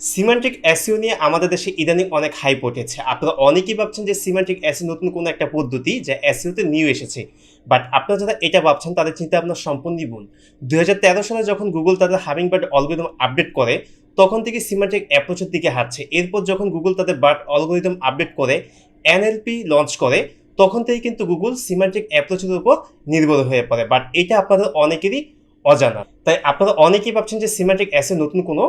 Semantic SEO নিয়ে আমাদের দেশে ইদানিং অনেক হাইপ উঠেছে। আপনারা অনেকেই ভাবছেন যে সিমেন্টিক এসিও নতুন কোনো একটা পদ্ধতি যা এসিওতে নিউ এসেছে। বাট আপনারা যারা এটা ভাবছেন, তাদের চিন্তা আপনার সম্পূর্ণই ভুল। দুই সালে যখন গুগল তাদের হামিং বার্ড অ্যালগোরিদম আপডেট করে, তখন থেকে সিমেন্টিক অ্যাপ্রোচের দিকে হাঁটছে। এরপর যখন গুগল তাদের বার্ড অ্যালগোরিদম আপডেট করে এনএলপি লঞ্চ করে, তখন থেকে কিন্তু গুগল সিমেন্টিক অ্যাপ্রোচের উপর নির্ভর হয়ে পড়ে। বাট এটা আপনাদের অনেকেরই অজানা। তাই আপনারা অনেকেই ভাবছেন যে সিমেন্টিক অ্যাসে নতুন কোনো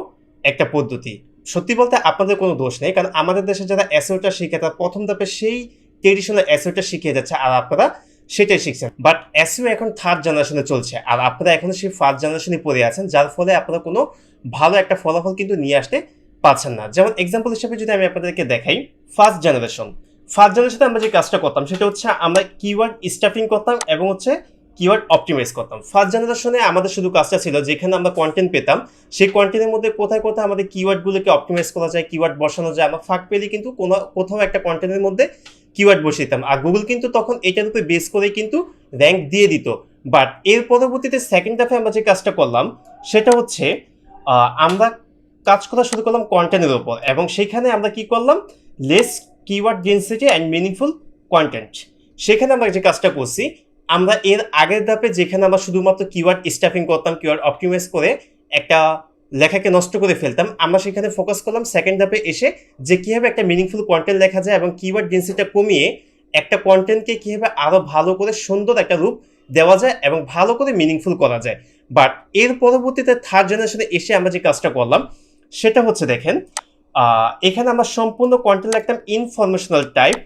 একটা পদ্ধতি। সত্যি বলতে আপনাদের কোনো দোষ নেই, কারণ আমাদের দেশে যারা অ্যাসোটা শিখে, তারা প্রথম ধাপে সেই ট্রেডিশনাল অ্যাসোটা শিখিয়ে যাচ্ছে আর আপনারা সেটাই শিখছেন। বাট অ্যাসিও এখন থার্ড জেনারেশনে চলছে আর আপনারা এখন সেই ফার্স্ট জেনারেশনে পড়ে আছেন, যার ফলে আপনারা কোনো ভালো একটা ফলাফল কিন্তু নিয়ে আসতে পারছেন না। যেমন এক্সাম্পল হিসেবে যদি আমি আপনাদেরকে দেখাই ফার্স্ট জেনারেশন ফার্স্ট জেনারেশনে আমরা যে কাজটা করতাম, সেটা হচ্ছে আমরা কিওয়ার্ড স্টাফিং করতাম এবং হচ্ছে কিওয়ার্ড অপটিমাইজ করতাম। ফার্স্ট জেনারেশনে আমাদের শুধু কাজটা ছিল যেখানে আমরা কন্টেন্ট পেতাম, সেই কন্টেন্টের মধ্যে কোথায় কোথায় আমাদের কিওয়ার্ডগুলোকে অপটিমাইজ করা যায় কিওয়ার্ড বসানো যায়, আমরা ফাঁক পেলে কিন্তু কোনো, কোথাও একটা কন্টেন্টের মধ্যে কিওয়ার্ড বসিয়ে দিতাম আর গুগল কিন্তু তখন এটার উপরে বেস করে কিন্তু র্যাঙ্ক দিয়ে দিত। বাট এর পরবর্তীতে সেকেন্ড হাফে আমরা যে কাজটা করলাম, সেটা হচ্ছে আমরা কাজ করা শুরু করলাম কন্টেন্টের উপর এবং সেখানে আমরা কি করলাম less keyword density and meaningful content সেখানে আমরা যে কাজটা করছি আমরা এর আগের ধাপে যেখানে আমরা শুধুমাত্র কিওয়ার্ড স্টাফিং করতাম কিওয়ার্ড অপটিমাইজ করে একটা লেখাকে নষ্ট করে ফেলতাম, আমরা সেখানে ফোকাস করলাম সেকেন্ড ধাপে এসে যে কীভাবে একটা মিনিংফুল কন্টেন্ট লেখা যায় এবং কিওয়ার্ড ডেন্সিটিটা কমিয়ে একটা কন্টেন্টকে কীভাবে আরও ভালো করে সুন্দর একটা রূপ দেওয়া যায় এবং ভালো করে মিনিংফুল করা যায়। বাট এর পরবর্তীতে থার্ড জেনারেশনে এসে আমরা যে কাজটা করলাম, সেটা হচ্ছে দেখেন এখানে আমরা সম্পূর্ণ কন্টেন্ট লিখতাম ইনফরমেশনাল টাইপ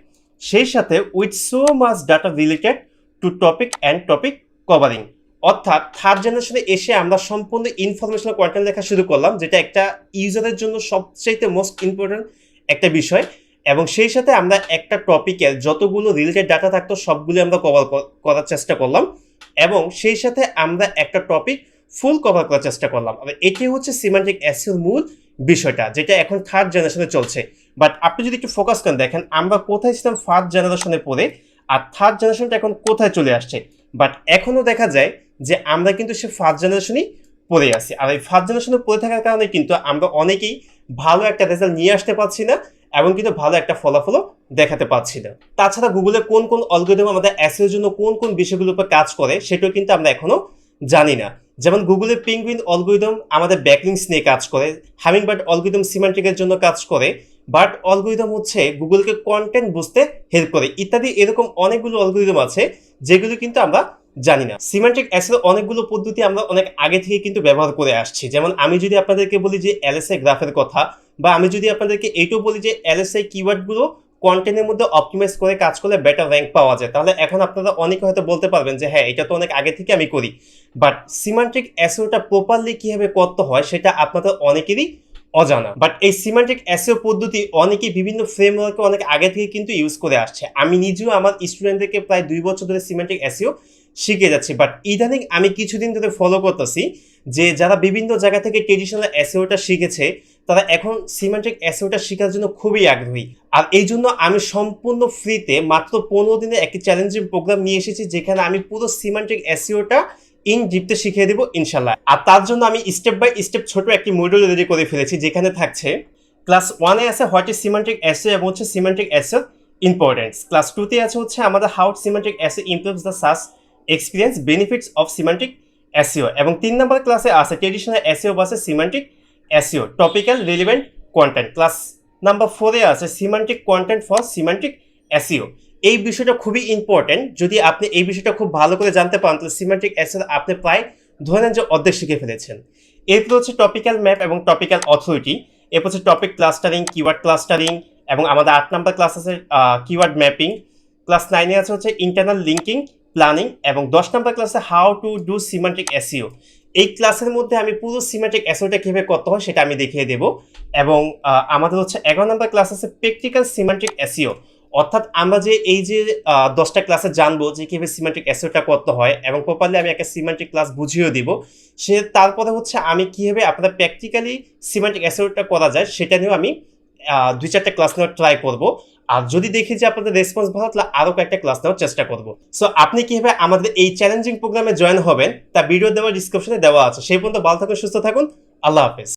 সেই সাথে with so much data related to topic and topic covering অর্থাৎ থার্ড জেনারেশনে এসে আমরা সম্পূর্ণ ইনফরমেশনাল কন্টেন্ট লেখা শুরু করলাম, যেটা একটা ইউজারের জন্য সবচাইতে মোস্ট ইম্পর্টেন্ট একটা বিষয়। এবং সেই সাথে আমরা একটা টপিকের যতগুলো রিলেটেড ডাটা থাকতো, সবগুলো আমরা কভার করার চেষ্টা করলাম। এবং সেই সাথে আমরা একটা টপিক ফুল কভার করার চেষ্টা করলাম। আর এটি হচ্ছে সিমান্টিক অ্যাসের মূল বিষয়টা, যেটা এখন থার্ড জেনারেশনে চলছে। বাট আপনি যদি একটু ফোকাস করেন, দেখেন আমরা কোথায় ছিলাম ফার্স্ট জেনারেশনে পড়ে আর থার্ড জেনারেশনটা এখন কোথায় চলে আসছে? বাট এখনও দেখা যায় যে আমরা কিন্তু সে ফার্স্ট জেনারেশনই পড়ে আছি। আর এই ফার্স্ট জেনারেশনে পড়ে থাকার কারণে কিন্তু আমরা অনেকেই ভালো একটা রেজাল্ট নিয়ে আসতে পারছি না এবং কিন্তু ভালো একটা ফলাফলও দেখাতে পারছি না। তাছাড়া গুগলে কোন কোন অলগোরিদম আমাদের অ্যাসের জন্য কোন কোন বিষয়গুলোর উপর কাজ করে সেটাও কিন্তু আমরা এখনও জানি না। যেমন গুগলের পিঙ্গুইন অলগোরিদম আমাদের ব্যাকলিংস নিয়ে কাজ করে হামিং বার্ড অলগোরিদম সিমেন্টিকের জন্য কাজ করে বাট অলগোরিদম হচ্ছে গুগলকে কন্টেন্ট বুঝতে হেল্প করে। ইত্যাদি এরকম অনেকগুলো অলগোরিদম আছে যেগুলো কিন্তু আমরা জানি না। সিমেন্টিক অ্যাসের অনেকগুলো পদ্ধতি আমরা অনেক আগে থেকে কিন্তু ব্যবহার করে আসছি। যেমন আমি যদি আপনাদেরকে বলি যে এলএসআই গ্রাফের কথা বা আমি যদি আপনাদেরকে এইটাও বলি যে এলএসআই কিওয়ার্ডগুলো কন্টেন্টের মধ্যে অপটিমাইজ করে কাজ করলে বেটার র্যাঙ্ক পাওয়া যায়। তাহলে এখন আপনারা অনেকে হয়তো বলতে পারবেন যে হ্যাঁ এটা তো অনেক আগে থেকে আমি করি। বাট সিমান্টিক অ্যাসিওটা প্রপারলি কীভাবে করতে হয় সেটা আপনাদের অনেকেরই অজানা। বাট এই সিমান্টিক অ্যাসিও পদ্ধতি অনেকেই বিভিন্ন ফ্রেমওয়ার্কে অনেক আগে থেকে কিন্তু ইউজ করে আসছে। আমি নিজেও আমার স্টুডেন্টদেরকে প্রায় দুই বছর ধরে সিমান্টিক অ্যাসিও শিখে যাচ্ছি। বাট ইদানিং আমি কিছুদিন ধরে ফলো করতেছি যে যারা বিভিন্ন জায়গা থেকে ট্রেডিশনাল অ্যাসিওটা শিখেছে, তারা এখন সিমেন্টিক অ্যাসিওটা শেখার জন্য খুবই আগ্রহী। আর এই জন্য আমি সম্পূর্ণ ফ্রিতে মাত্র পনেরো দিনের একটি চ্যালেঞ্জিং প্রোগ্রাম নিয়ে এসেছি, যেখানে আমি পুরো সিমেন্টিক অ্যাসিওটা ইন ডিপতে শিখিয়ে দেবো, ইনশাল্লাহ। আর তার জন্য আমি স্টেপ বাই স্টেপ ছোট একটি মডিউল রেডি করে ফেলেছি, যেখানে থাকছে ক্লাস ওয়ানে আছে হোয়াট ইজ সিমেন্টিক অ্যাসিও এবং হচ্ছে সিমেন্টিক অ্যাসিও ইম্পর্টেন্স ক্লাস টুতে আছে হচ্ছে আমাদের how semantic SEO improves the SaaS experience benefits of semantic SEO এবং তিন নম্বর ক্লাসে আছে traditional SEO versus semantic SEO topical relevant content class number ফোরে আছে semantic content for semantic SEO এই বিষয়টা খুবই ইম্পর্টেন্ট যদি আপনি এই বিষয়টা খুব ভালো করে জানতে পারেন, তাহলে সিমেন্টিক অ্যাসিও আপনি প্রায় ধরে নেন যে অর্ধেক শিখে ফেলেছেন। এরপর হচ্ছে টপিক্যাল ম্যাপ এবং টপিক্যাল অথরিটি এরপর হচ্ছে টপিক ক্লাস্টারিং কিওয়ার্ড ক্লাস্টারিং এবং আমাদের আট নাম্বার ক্লাস আছে কিওয়ার্ড ম্যাপিং ক্লাস নাইনে আছে হচ্ছে ইন্টারনাল লিঙ্কিং প্ল্যানিং এবং দশ নম্বর ক্লাসে how to do semantic SEO এই ক্লাসের মধ্যে আমি পুরো সিমেন্টিক এসিওটা কীভাবে করতে হয় সেটা আমি দেখিয়ে দেবো। এবং আমাদের হচ্ছে এগারো নম্বর ক্লাস আছে প্র্যাকটিক্যাল সিমেন্টিক এসিও অর্থাৎ আমরা যে এই যে দশটা ক্লাসে জানব যে কীভাবে সিমেন্টিক এসিওটা করতে হয় এবং প্রপারলি আমি একটা সিমেন্টিক ক্লাস বুঝিয়েও দিব, সে তারপরে হচ্ছে আমি কীভাবে আপনার প্র্যাকটিক্যালি সিমেন্টিক এসিওটা করা যায় সেটা নিয়েও আমি দুই চারটা ক্লাস নেওয়ার ট্রাই করব। আর যদি দেখি যে আপনাদের রেসপন্স ভালো, তাহলে আরও কয়েকটা ক্লাস নেওয়ার চেষ্টা করব। সো আপনি কীভাবে আমাদের এই চ্যালেঞ্জিং প্রোগ্রামে জয়েন হবেন, তা ভিডিও দেওয়ার ডিসক্রিপশনে দেওয়া আছে। সেই পর্যন্ত ভালো থাকুন, সুস্থ থাকুন। আল্লাহ হাফেজ।